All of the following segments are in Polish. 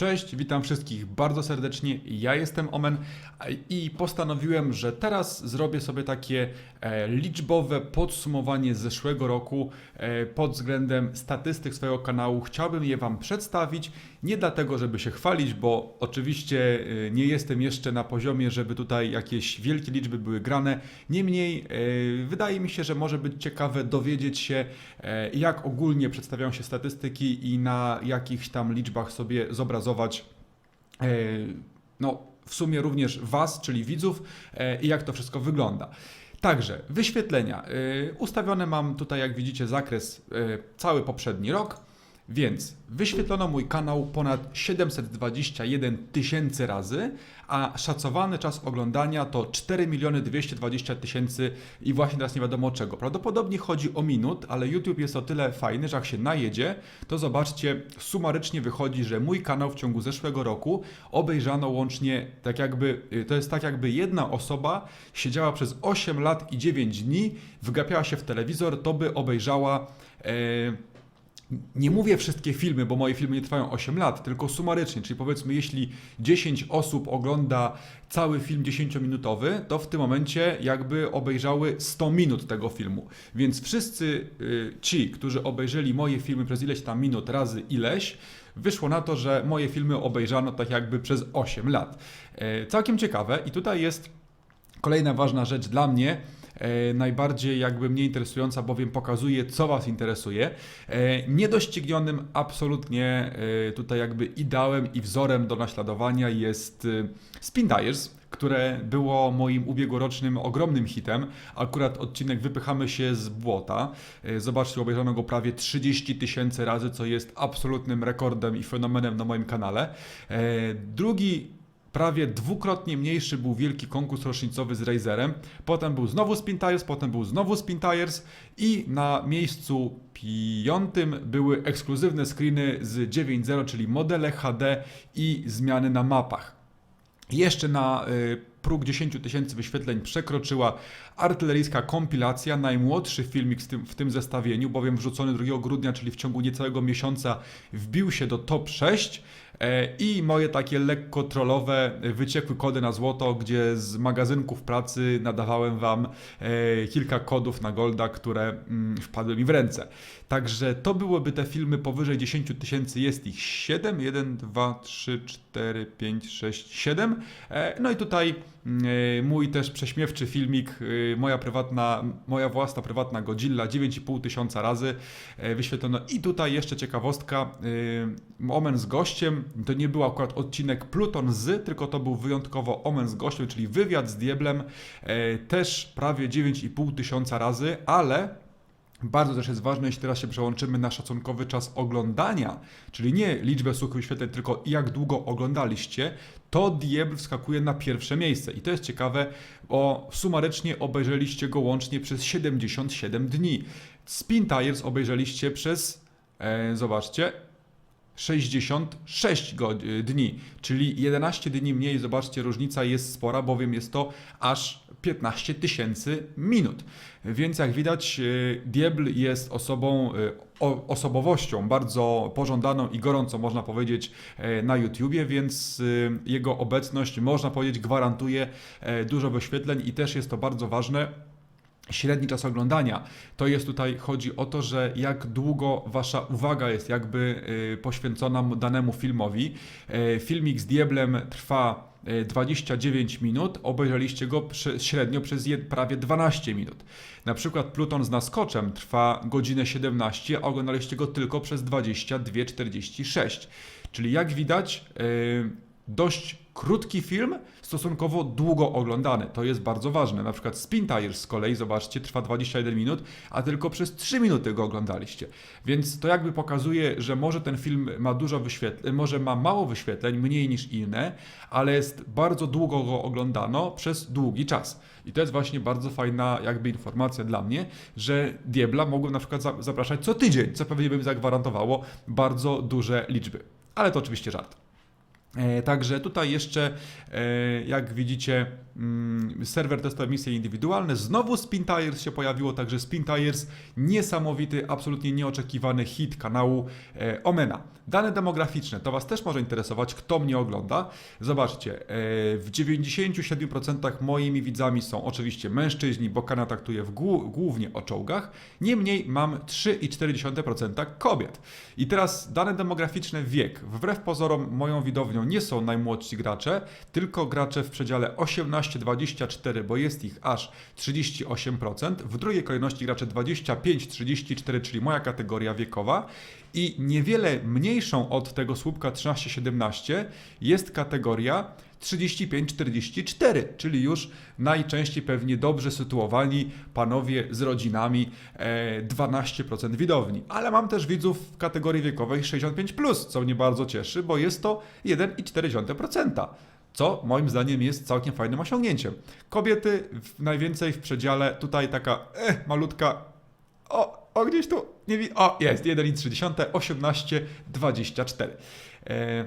Cześć, witam wszystkich bardzo serdecznie. Ja jestem Omen i postanowiłem, że teraz zrobię sobie takie e, liczbowe podsumowanie zeszłego roku e, pod względem statystyk swojego kanału. Chciałbym je Wam przedstawić, nie dlatego, żeby się chwalić, bo oczywiście e, nie jestem jeszcze na poziomie, żeby tutaj jakieś wielkie liczby były grane. Niemniej e, wydaje mi się, że może być ciekawe dowiedzieć się, e, jak ogólnie przedstawiają się statystyki i na jakichś tam liczbach sobie zobrazować no, w sumie również Was, czyli widzów, i jak to wszystko wygląda. Także wyświetlenia. Ustawione mam tutaj, jak widzicie, zakres cały poprzedni rok. Więc wyświetlono mój kanał ponad 721 tysięcy razy, a szacowany czas oglądania to 4 miliony 220 tysięcy i właśnie teraz nie wiadomo czego. Prawdopodobnie chodzi o minut, ale YouTube jest o tyle fajny, że jak się najedzie, to zobaczcie, sumarycznie wychodzi, że mój kanał w ciągu zeszłego roku obejrzano łącznie tak jakby, y, to jest tak jakby jedna osoba siedziała przez 8 lat i 9 dni, wgapiała się w telewizor, to by obejrzała e, nie mówię wszystkie filmy, bo moje filmy nie trwają 8 lat, tylko sumarycznie, czyli powiedzmy, jeśli 10 osób ogląda cały film 10-minutowy, to w tym momencie jakby obejrzały 100 minut tego filmu. Więc wszyscy y, ci, którzy obejrzeli moje filmy przez ileś tam minut razy ileś, wyszło na to, że moje filmy obejrzano tak jakby przez 8 lat. E, Całkiem ciekawe i tutaj jest Kolejna ważna rzecz dla mnie, najbardziej jakby mnie interesująca, bowiem pokazuje, co Was interesuje. E, niedoścignionym absolutnie e, tutaj jakby ideałem i wzorem do naśladowania jest e, Spin Tires, które było moim ubiegłorocznym ogromnym hitem. Akurat odcinek Wypychamy się z błota. E, Zobaczcie, obejrzano go prawie 30 tysięcy razy, co jest absolutnym rekordem i fenomenem na moim kanale. E, Drugi Prawie dwukrotnie mniejszy był wielki konkurs rocznicowy z Razerem. Potem był znowu Spin Tires, potem był znowu Spin Tires i na miejscu piątym były ekskluzywne screeny z 9.0, czyli modele HD i zmiany na mapach. Jeszcze na y, próg 10 tysięcy wyświetleń przekroczyła artyleryjska kompilacja, najmłodszy filmik w tym zestawieniu, bowiem wrzucony 2 grudnia, czyli w ciągu niecałego miesiąca wbił się do top 6 e, i moje takie lekko trollowe e, wyciekły kody na złoto, gdzie z magazynków pracy nadawałem Wam e, kilka kodów na Golda, które mm, wpadły mi w ręce. Także to byłyby te filmy powyżej 10 tysięcy, jest ich 7, 1, 2, 3, 4, 5, 6, 7. E, No i tutaj mój też prześmiewczy filmik, e, moja prywatna, moja własna prywatna Godzilla, 9,5 tysiąca razy e, wyświetlono. I tutaj jeszcze ciekawostka, Omen z gościem, to nie był akurat odcinek Pluton z, tylko to był wyjątkowo Omen z gościem, czyli wywiad z Dieblem, też prawie 9,5 tysiąca razy, ale bardzo też jest ważne, jeśli teraz się przełączymy na szacunkowy czas oglądania, czyli nie liczbę suchych wyświetleń, tylko jak długo oglądaliście, to Diabl wskakuje na pierwsze miejsce. I to jest ciekawe, bo sumarycznie obejrzeliście go łącznie przez 77 dni. Spin Tires obejrzeliście przez, e, zobaczcie, 66 go- y, dni, czyli 11 dni mniej. Zobaczcie, różnica jest spora, bowiem jest to aż 15 tysięcy minut. Więc jak widać, y, Diebl jest osobą, o, osobowością bardzo pożądaną i gorącą, można powiedzieć, e, na YouTubie, więc jego obecność, można powiedzieć, gwarantuje e, dużo wyświetleń i też jest to bardzo ważne średni czas oglądania. To jest tutaj, chodzi o to, że jak długo wasza uwaga jest jakby y, poświęcona mu- danemu filmowi. E, Filmik z Dieblem trwa e, 29 minut, obejrzeliście go średnio przez prawie 12 minut. Na przykład Pluton z naskoczem trwa godzinę 17, a oglądaliście go tylko przez 22,46. Czyli jak widać, e, dość krótki film, stosunkowo długo oglądany. To jest bardzo ważne. Na przykład Spin Tires z kolei, zobaczcie, trwa 21 minut, a tylko przez 3 minuty go oglądaliście. Więc to jakby pokazuje, że może ten film ma dużo wyświetleń, może ma mało wyświetleń, mniej niż inne, ale jest bardzo długo go oglądano przez długi czas. I to jest właśnie bardzo fajna jakby informacja dla mnie, że Diebla mogłem na przykład za- zapraszać co tydzień, co pewnie by zagwarantowało bardzo duże liczby. Ale to oczywiście żart. E, Także tutaj jeszcze, e, jak widzicie, mm, serwer testuje misje indywidualne. Znowu Spin Tires się pojawiło, także Spin Tires niesamowity, absolutnie nieoczekiwany hit kanału e, Omena. Dane demograficzne, to Was też może interesować, kto mnie ogląda. Zobaczcie, e, w 97% moimi widzami są oczywiście mężczyźni, bo kanał traktuje głównie o czołgach. Niemniej mam 3,4% kobiet. I teraz dane demograficzne wiek. Wbrew pozorom moją widownią nie są najmłodsi gracze, tylko gracze w przedziale 18-24, bo jest ich aż 38%. W drugiej kolejności gracze 25-34, czyli moja kategoria wiekowa. I niewiele mniejszą od tego słupka 13-17 jest kategoria 35-44, czyli już najczęściej pewnie dobrze sytuowani panowie z rodzinami, e, 12% widowni. Ale mam też widzów w kategorii wiekowej 65+, co mnie bardzo cieszy, bo jest to 1,4%. Co moim zdaniem jest całkiem fajnym osiągnięciem. Kobiety w, najwięcej w przedziale, tutaj taka eh, malutka o, o, gdzieś tu, nie wi- O, jest, 1,3, 18, 24. E,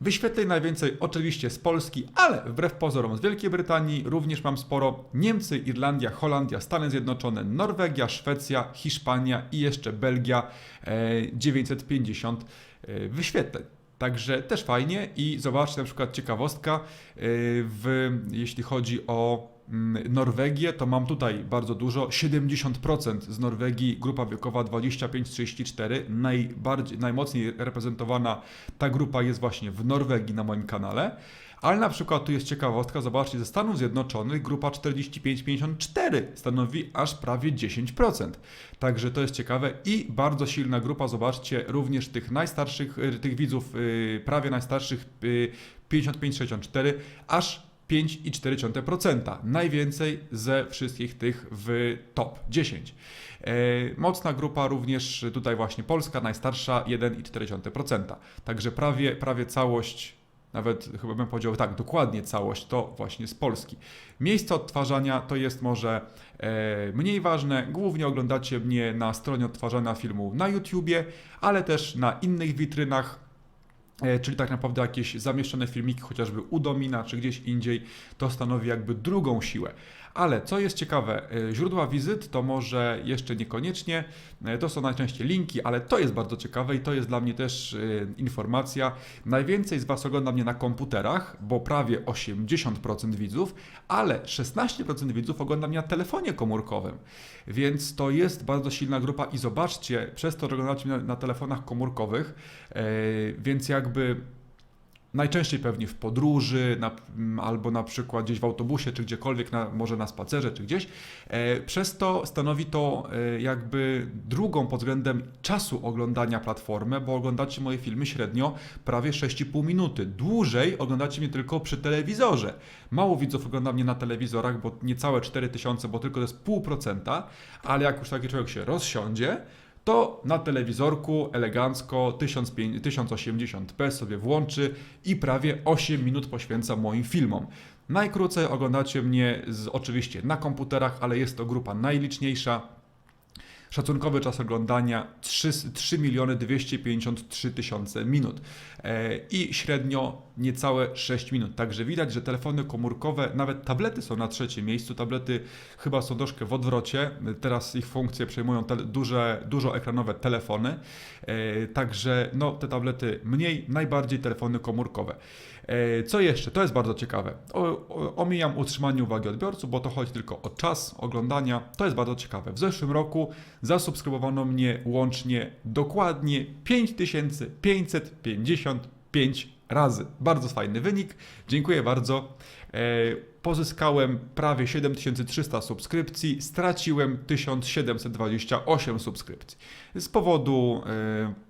Wyświetleń najwięcej oczywiście z Polski, ale wbrew pozorom z Wielkiej Brytanii również mam sporo. Niemcy, Irlandia, Holandia, Stany Zjednoczone, Norwegia, Szwecja, Hiszpania i jeszcze Belgia e, 950 e, wyświetleń. Także też fajnie i zobaczcie na przykład ciekawostka, e, w, jeśli chodzi o mm, Norwegię, to mam tutaj bardzo dużo, 70% z Norwegii, grupa wiekowa 25-34, najbardziej, najmocniej reprezentowana ta grupa jest właśnie w Norwegii na moim kanale. Ale na przykład tu jest ciekawostka, zobaczcie, ze Stanów Zjednoczonych grupa 45-54 stanowi aż prawie 10%. Także to jest ciekawe i bardzo silna grupa, zobaczcie, również tych najstarszych, y, tych widzów, y, prawie najstarszych y, 55-64, aż 5,4%. Najwięcej ze wszystkich tych w top 10. E, Mocna grupa również tutaj właśnie Polska, najstarsza 1,4%. Także prawie, prawie całość nawet chyba bym powiedział tak, dokładnie całość to właśnie z Polski. Miejsce odtwarzania to jest może e, mniej ważne. Głównie oglądacie mnie na stronie odtwarzania filmu na YouTubie, ale też na innych witrynach. E, Czyli tak naprawdę jakieś zamieszczone filmiki, chociażby u Domina czy gdzieś indziej, to stanowi jakby drugą siłę. Ale co jest ciekawe, e, źródła wizyt to może jeszcze niekoniecznie, e, to są najczęściej linki, ale to jest bardzo ciekawe i to jest dla mnie też e, informacja. Najwięcej z Was ogląda mnie na komputerach, bo prawie 80% widzów, ale 16% widzów ogląda mnie na telefonie komórkowym. Więc to jest bardzo silna grupa i zobaczcie, przez to, że oglądacie mnie na, na telefonach komórkowych, więc jakby Najczęściej pewnie w podróży, na, albo na przykład gdzieś w autobusie, czy gdziekolwiek, na, może na spacerze, czy gdzieś. E, przez to stanowi to e, jakby drugą pod względem czasu oglądania platformę, bo oglądacie moje filmy średnio prawie 6,5 minuty. Dłużej oglądacie mnie tylko przy telewizorze. Mało widzów ogląda mnie na telewizorach, bo niecałe 4000, bo tylko to jest pół procenta, ale jak już taki człowiek się rozsiądzie, to na telewizorku elegancko 1500 1080p sobie włączy i prawie 8 minut poświęca moim filmom. Najkrócej oglądacie mnie z, oczywiście na komputerach, ale jest to grupa najliczniejsza. Szacunkowy czas oglądania 3, 3 miliony 253 tysiące minut e, i średnio niecałe 6 minut. Także widać, że telefony komórkowe, nawet tablety są na trzecim miejscu. Tablety chyba są troszkę w odwrocie. Teraz ich funkcje przejmują te, duże, dużoekranowe telefony. E, także no, te tablety mniej, najbardziej telefony komórkowe. E, Co jeszcze? To jest bardzo ciekawe. Omijam utrzymanie uwagi odbiorców, bo to chodzi tylko o czas oglądania. To jest bardzo ciekawe. W zeszłym roku zasubskrybowano mnie łącznie dokładnie 5555 razy. Bardzo fajny wynik. Dziękuję bardzo. E, Pozyskałem prawie 7300 subskrypcji, straciłem 1728 subskrypcji. Z powodu e,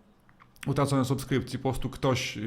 utraconej subskrypcji, po prostu ktoś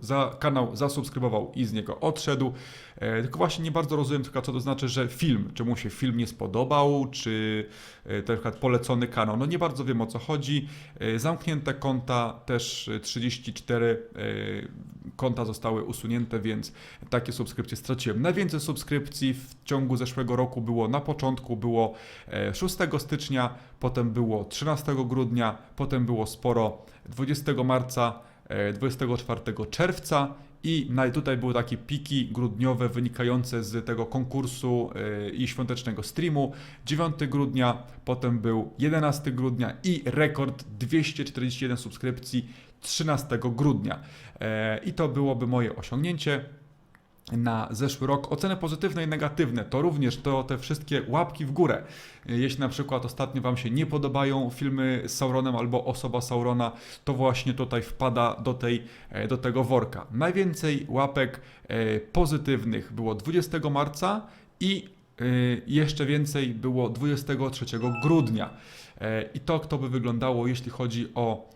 za kanał zasubskrybował i z niego odszedł. E, tylko właśnie nie bardzo rozumiem, tylko co to znaczy, że film, czy mu się film nie spodobał, czy e, na przykład polecony kanał. No nie bardzo wiem o co chodzi. E, zamknięte konta, też e, 34 e, konta zostały usunięte, więc takie subskrypcje straciłem. Najwięcej subskrypcji w ciągu zeszłego roku było na początku, było e, 6 stycznia, potem było 13 grudnia, potem było sporo 20 marca, e, 24 czerwca i tutaj były takie piki grudniowe wynikające z tego konkursu e, i świątecznego streamu. 9 grudnia, potem był 11 grudnia i rekord 241 subskrypcji 13 grudnia. E, I to byłoby moje osiągnięcie na zeszły rok. Oceny pozytywne i negatywne to również to te wszystkie łapki w górę. Jeśli na przykład ostatnio Wam się nie podobają filmy z Sauronem albo osoba Saurona, to właśnie tutaj wpada do, tej, e, do tego worka. Najwięcej łapek e, pozytywnych było 20 marca i e, jeszcze więcej było 23 grudnia. I to, kto by wyglądało, jeśli chodzi o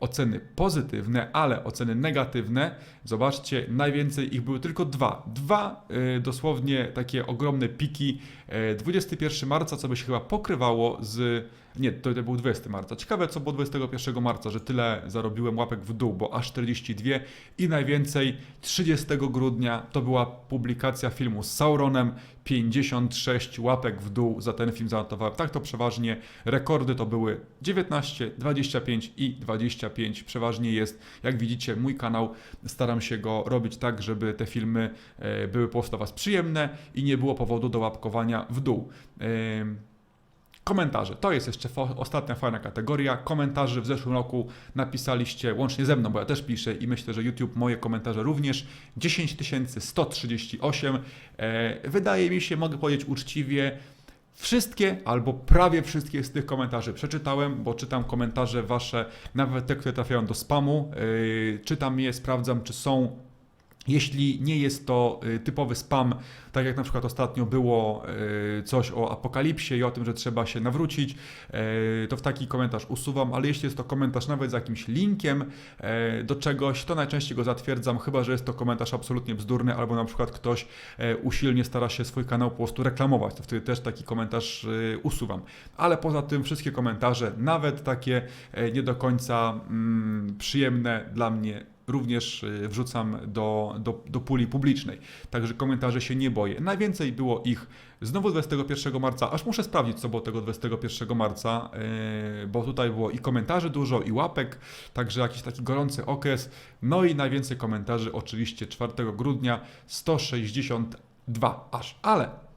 oceny pozytywne, ale oceny negatywne, zobaczcie, najwięcej ich były tylko dwa. Dwa e, dosłownie takie ogromne piki. E, 21 marca, co by się chyba pokrywało z. Nie, to, to był 20 marca. Ciekawe, co było 21 marca, że tyle zarobiłem łapek w dół, bo aż 42 i najwięcej 30 grudnia to była publikacja filmu z Sauronem. 56 łapek w dół za ten film zanotowałem. Tak to przeważnie rekordy to były 19, 25 i 25. Przeważnie jest, jak widzicie, mój kanał. Staram się go robić tak, żeby te filmy e, były po prostu Was przyjemne i nie było powodu do łapkowania w dół. Komentarze. To jest jeszcze ostatnia fajna kategoria. Komentarzy w zeszłym roku napisaliście łącznie ze mną, bo ja też piszę i myślę, że YouTube moje komentarze również 10 138. E, wydaje mi się, mogę powiedzieć uczciwie, Wszystkie albo prawie wszystkie z tych komentarzy przeczytałem, bo czytam komentarze wasze, nawet te, które trafiają do spamu. Yy, czytam je, sprawdzam, czy są. Jeśli nie jest to y, typowy spam, tak jak na przykład ostatnio było y, coś o apokalipsie i o tym, że trzeba się nawrócić, y, to w taki komentarz usuwam, ale jeśli jest to komentarz nawet z jakimś linkiem do czegoś, to najczęściej go zatwierdzam, chyba że jest to komentarz absolutnie bzdurny, albo na przykład ktoś usilnie stara się swój kanał po prostu reklamować, to wtedy też taki komentarz usuwam. Ale poza tym wszystkie komentarze, nawet takie nie do końca mm, przyjemne dla mnie, również y, wrzucam do, do, do puli publicznej. Także komentarzy się nie boję. Najwięcej było ich znowu 21 marca, aż muszę sprawdzić, co było tego 21 marca, yy, bo tutaj było i komentarzy dużo, i łapek, także jakiś taki gorący okres. No i najwięcej komentarzy oczywiście 4 grudnia, 162 aż. Ale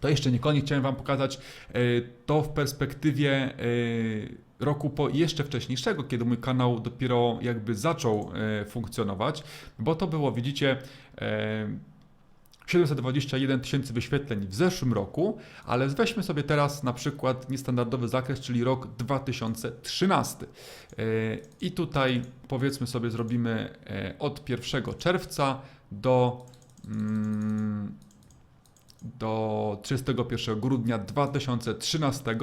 to jeszcze nie koniec, chciałem Wam pokazać yy, to w perspektywie yy, roku po jeszcze wcześniejszego, kiedy mój kanał dopiero jakby zaczął e, funkcjonować, bo to było, widzicie, e, 721 tysięcy wyświetleń w zeszłym roku, ale weźmy sobie teraz na przykład niestandardowy zakres, czyli rok 2013. E, I tutaj powiedzmy sobie zrobimy e, od 1 czerwca do mm, do 31 grudnia 2013.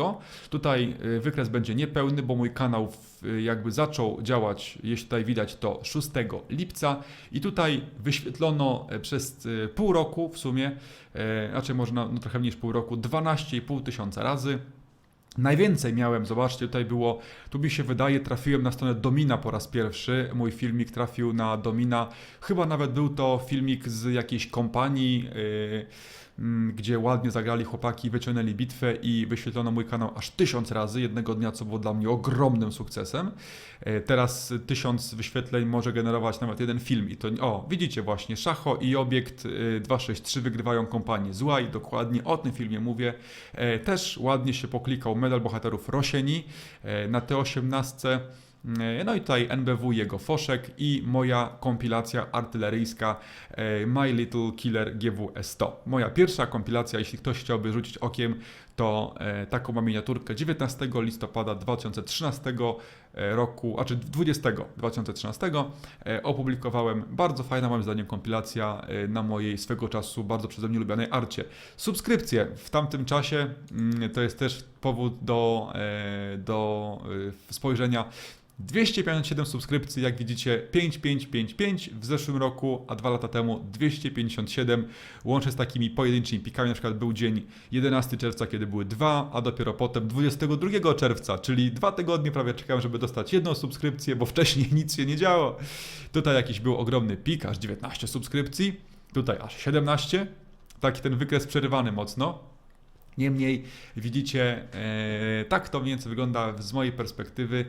Tutaj y, wykres będzie niepełny, bo mój kanał y, jakby zaczął działać, jeśli tutaj widać to 6 lipca i tutaj wyświetlono e, przez y, pół roku w sumie, e, raczej może no, trochę mniej niż pół roku, 12,5 tysiąca razy. Najwięcej miałem, zobaczcie, tutaj było, tu mi się wydaje, trafiłem na stronę Domina po raz pierwszy. Mój filmik trafił na Domina. Chyba nawet był to filmik z jakiejś kompanii, yy, gdzie ładnie zagrali chłopaki, wyciągnęli bitwę i wyświetlono mój kanał aż tysiąc razy jednego dnia, co było dla mnie ogromnym sukcesem. E, Teraz tysiąc wyświetleń może generować nawet jeden film i to, o, widzicie właśnie, Szacho i Obiekt y, 263 wygrywają kompanię zła i dokładnie o tym filmie mówię. E, Też ładnie się poklikał medal bohaterów Rosieni e, na T18. No i tutaj NBW, jego foszek i moja kompilacja artyleryjska e, My Little Killer GWS-100. Moja pierwsza kompilacja, jeśli ktoś chciałby rzucić okiem, to e, taką mam miniaturkę 19 listopada 2013 roku, a czy 20 2013 e, opublikowałem. Bardzo fajna moim zdaniem kompilacja e, na mojej swego czasu bardzo przeze mnie lubianej arcie. Subskrypcje w tamtym czasie mm, to jest też powód do, e, do e, spojrzenia. 257 subskrypcji, jak widzicie 5555 w zeszłym roku, a dwa lata temu 257, łącznie z takimi pojedynczymi pikami, na przykład był dzień 11 czerwca, kiedy były dwa, a dopiero potem 22 czerwca, czyli dwa tygodnie prawie czekałem, żeby dostać jedną subskrypcję, bo wcześniej nic się nie działo. Tutaj jakiś był ogromny pik, aż 19 subskrypcji, tutaj aż 17, taki ten wykres przerywany mocno. Niemniej widzicie, e, tak to mniej więcej wygląda z mojej perspektywy.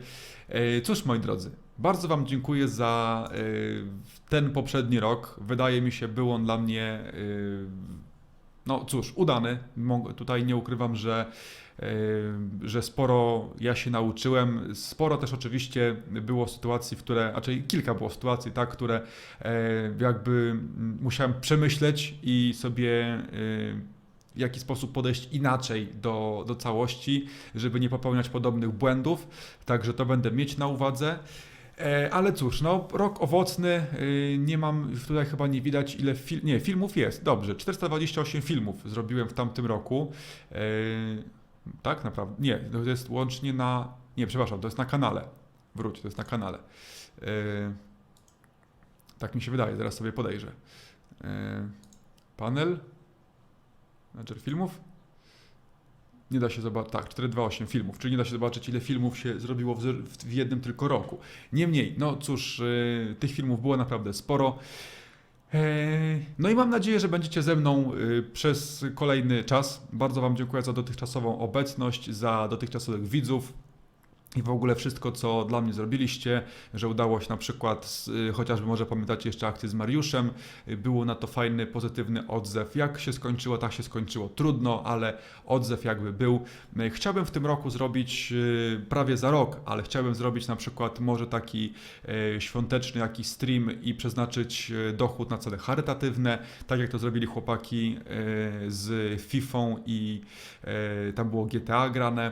E, cóż, moi drodzy, Bardzo Wam dziękuję za y, ten poprzedni rok. Wydaje mi się, był on dla mnie, no cóż, udany. Tutaj nie ukrywam, że, y, że sporo ja się nauczyłem. Sporo też oczywiście było sytuacji, w które, raczej kilka było sytuacji, tak, które e, jakby musiałem przemyśleć i sobie y, w jaki sposób podejść inaczej do, do całości, żeby nie popełniać podobnych błędów. Także to będę mieć na uwadze. E, Ale cóż, no, rok owocny, y, nie mam, tutaj chyba nie widać ile fil, nie, filmów jest, dobrze, 428 filmów zrobiłem w tamtym roku, E, tak naprawdę, nie, to jest łącznie na, nie, przepraszam, to jest na kanale, wróć, to jest na kanale, E, tak mi się wydaje, zaraz sobie podejrzę, panel, manager filmów, nie da się zobaczyć, tak, 428 filmów, czyli nie da się zobaczyć, ile filmów się zrobiło w, jednym tylko roku. Niemniej, no cóż, y, tych filmów było naprawdę sporo. E, No i mam nadzieję, że będziecie ze mną y, przez kolejny czas. Bardzo Wam dziękuję za dotychczasową obecność, za dotychczasowych widzów i w ogóle wszystko, co dla mnie zrobiliście, że udało się na przykład, z, y, chociażby może pamiętacie jeszcze akcję z Mariuszem, y, było na to fajny, pozytywny odzew. Jak się skończyło, tak się skończyło. Trudno, ale odzew jakby był. Y, Chciałbym w tym roku zrobić prawie za rok, ale chciałbym zrobić na przykład może taki świąteczny jakiś stream i przeznaczyć dochód na cele charytatywne, tak jak to zrobili chłopaki z FIFA i tam było GTA grane.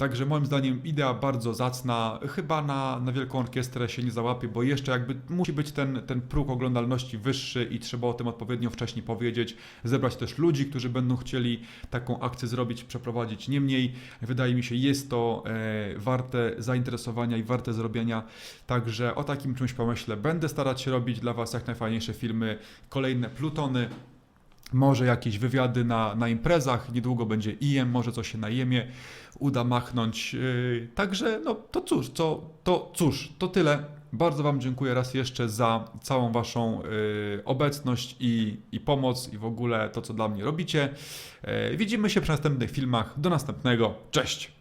Także moim zdaniem idea bardzo zacna. Chyba na, na wielką orkiestrę się nie załapie, bo jeszcze jakby musi być ten, ten próg oglądalności wyższy i trzeba o tym odpowiednio wcześniej powiedzieć. Zebrać też ludzi, którzy będą chcieli taką akcję zrobić, przeprowadzić. Niemniej wydaje mi się, jest to e, warte zainteresowania i warte zrobienia. Także o takim czymś pomyślę. Będę starać się robić dla Was jak najfajniejsze filmy, kolejne plutony. Może jakieś wywiady na, na imprezach, niedługo będzie IM, może coś się na IEMie uda machnąć. Yy, Także, no to cóż, to, to cóż, to tyle. Bardzo Wam dziękuję raz jeszcze za całą Waszą yy, obecność i, i pomoc i w ogóle to, co dla mnie robicie. Yy, Widzimy się przy następnych filmach. Do następnego. Cześć!